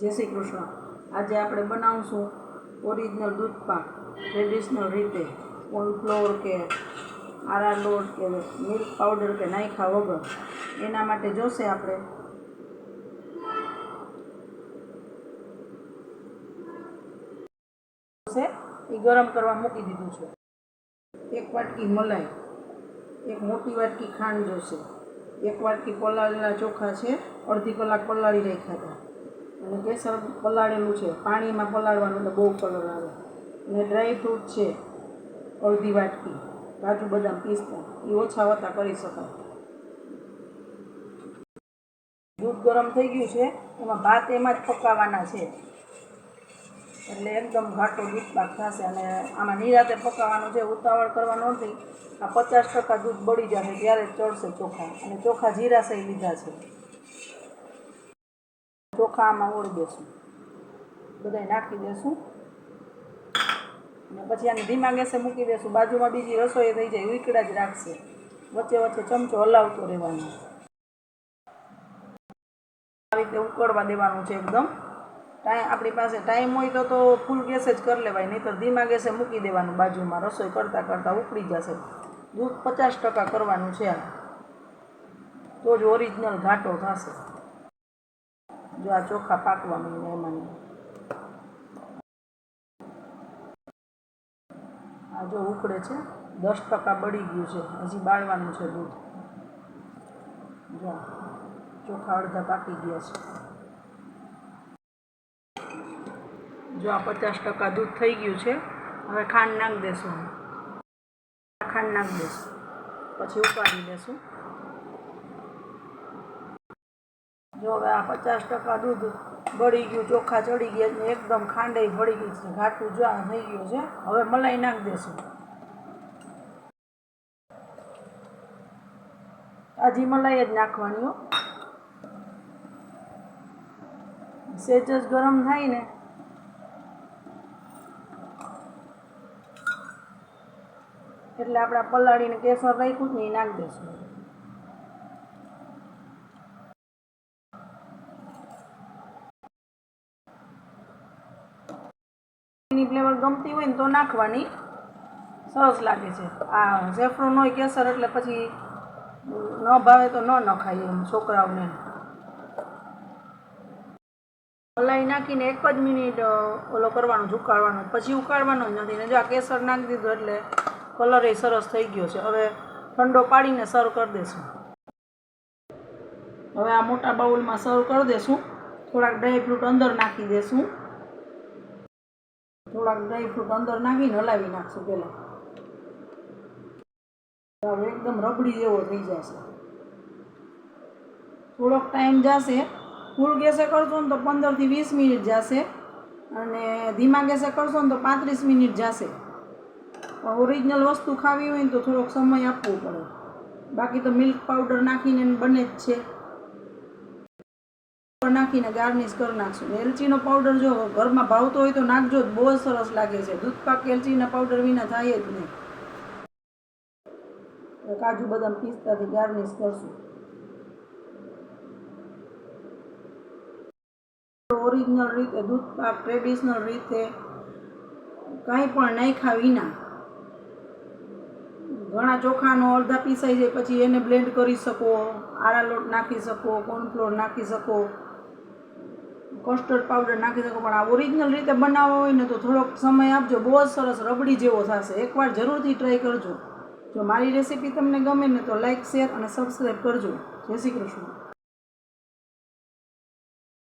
જય શ્રી કૃષ્ણ. આજે આપણે બનાવશું ઓરિજિનલ દૂધ પાક ટ્રેડિશનલ રીતે કોર્નફ્લોર કે આરા લોટ કે મિલ્ક પાવડર કે નાખ્યા વગર. એના માટે જોશે આપણે. એ ગરમ કરવા મૂકી દીધું છે. એક વાટકી મલાઈ, એક મોટી વાટકી ખાંડ જોશે. એક વાટકી પલાળેલા ચોખા છે, અડધી કલાક પલાળી રાખ્યા હતા. અને કેસર પલાળેલું છે. પાણીમાં પલાળવાનું એટલે બહુ કલર આવે. અને ડ્રાય ફ્રૂટ છે, અડધી વાટકી. કાજુ બદામ, પિસ્તા. એ ઓછા વત્તા કરી શકાય. દૂધ ગરમ થઈ ગયું છે, એમાં ભાત એમાં જ પકાવવાના છે. એટલે એકદમ ઘાટો દૂધ પાક થશે અને આમાં નિરાતે પકાવવાનું છે, ઉતાવળ કરવાનો નથી આ પચાસ ટકા દૂધ બળી જશે ત્યારે ચડશે ચોખા. અને ચોખા જીરાશે ય લીધા છે. ચોખા આમાં ઓળી દેશું બધાય નાખી દેશું. અને પછી આને ધીમા ગેસે મૂકી દેશું. બાજુમાં બીજી રસોઈ થઈ જાય ઉકળા જ રાખશે. વચ્ચે વચ્ચે ચમચો હલાવતો રહેવાનો. આવી રીતે ઉકળવા દેવાનું છે એકદમ. ટાઈમ આપણી પાસે ટાઈમ હોય તો તો ફૂલ ગેસે જ કરી લેવાય નહીં તો ધીમા ગેસે મૂકી દેવાનું બાજુમાં. રસોઈ કરતાં કરતાં ઉકળી જશે. દૂધ પચાસ ટકા કરવાનું છે તો જ ઓરિજિનલ ઘાટો થશે. જો આ ચોખા પાકવા માંડે એમાં આ જો ઉકળે છે, દસ ટકા બળી ગયું છે. હજી બાળવાનું છે દૂધ. જો ચોખા અડધા પાકી ગયા છે. જો આ પચાસ ટકા દૂધ થઈ ગયું છે, હવે ખાંડ નાખી દેશું. ખાંડ નાખી દેશું. પછી ઉકાળી દેશું જો હવે આ પચાસ ટકા દૂધ બળી ગયું, ચોખા ચડી ગયા એકદમ ખાંડાઈ ભળી ગઈ છે. ઘાટું જો થઈ ગયું છે, હવે મલાઈ નાખી દેશું. તાજી મલાઈ જ નાખવાની હો. સેજ જ ગરમ થાય ને. એટલે આપણે પલાળીને કેસર રાખ્યું જ ને એ નાખી દઈશું એની ફ્લેવર ગમતી હોય ને તો નાખવાની સરસ લાગે છે. આ સેફ્રોન હોય કેસર એટલે પછી ન ભાવે તો ન નખાય એમ છોકરાઓને. મલાઈ નાખીને એક જ મિનિટ ઓલો કરવાનો ઉકાળવાનો. પછી ઉકાળવાનો જ નથી. ને જો આ કેસર નાખી દીધું એટલે કલર એ સરસ થઈ ગયો છે. હવે ઠંડો પાડીને સર્વ કરી દેશું. હવે આ મોટા બાઉલમાં સર્વ કરી દેશું. થોડાક ડ્રાય ફ્રૂટ અંદર નાખી દઈશું થોડાક ડ્રાય ફ્રૂટ અંદર નાખીને હલાવી નાખશું પહેલાં. હવે એકદમ રબડી જેવો થઈ જશે. થોડોક ટાઈમ જશે. ફૂલ ગેસે કરશો ને તો પંદરથી વીસ મિનિટ જશે. અને ધીમા ગેસે કરશો ને તો પાંત્રીસ મિનિટ જશે. પણ ઓરિજિનલ વસ્તુ ખાવી હોય ને તો થોડોક સમય આપવો પડે. બાકી તો મિલ્ક પાવડર નાખીને બને જ છે. નાખીને ગાર્નિશ કરી નાખશું. એલચીનો પાવડર જો ઘરમાં ભાવતો હોય તો નાખજો જ બહુ સરસ લાગે છે. દૂધ પાક એલચીના પાવડર વિના થાય જ નહીં. કાજુ બદામ પિસ્તાથી ગાર્નિશ કરશું. ઓરિજિનલ રીતે દૂધ પાક ટ્રેડિશનલ રીતે કાંઈ પણ નાખ્યા વિના ઘણા ચોખાનો અડધા પીસાઈ જાય, પછી એને બ્લેન્ડ કરી શકો આરા લોટ નાખી શકો કોર્નફ્લોર નાખી શકો. કસ્ટર્ડ પાવડર નાખી શકો, પણ આ ઓરિજિનલ રીતે બનાવો હોય ને તો થોડોક સમય આપજો. બહુ જ સરસ રબડી જેવો થશે. એકવાર જરૂરથી ટ્રાય કરજો. જો મારી રેસીપી તમને ગમે ને તો લાઇક શેર અને સબસ્ક્રાઈબ કરજો. જય શ્રી કૃષ્ણ.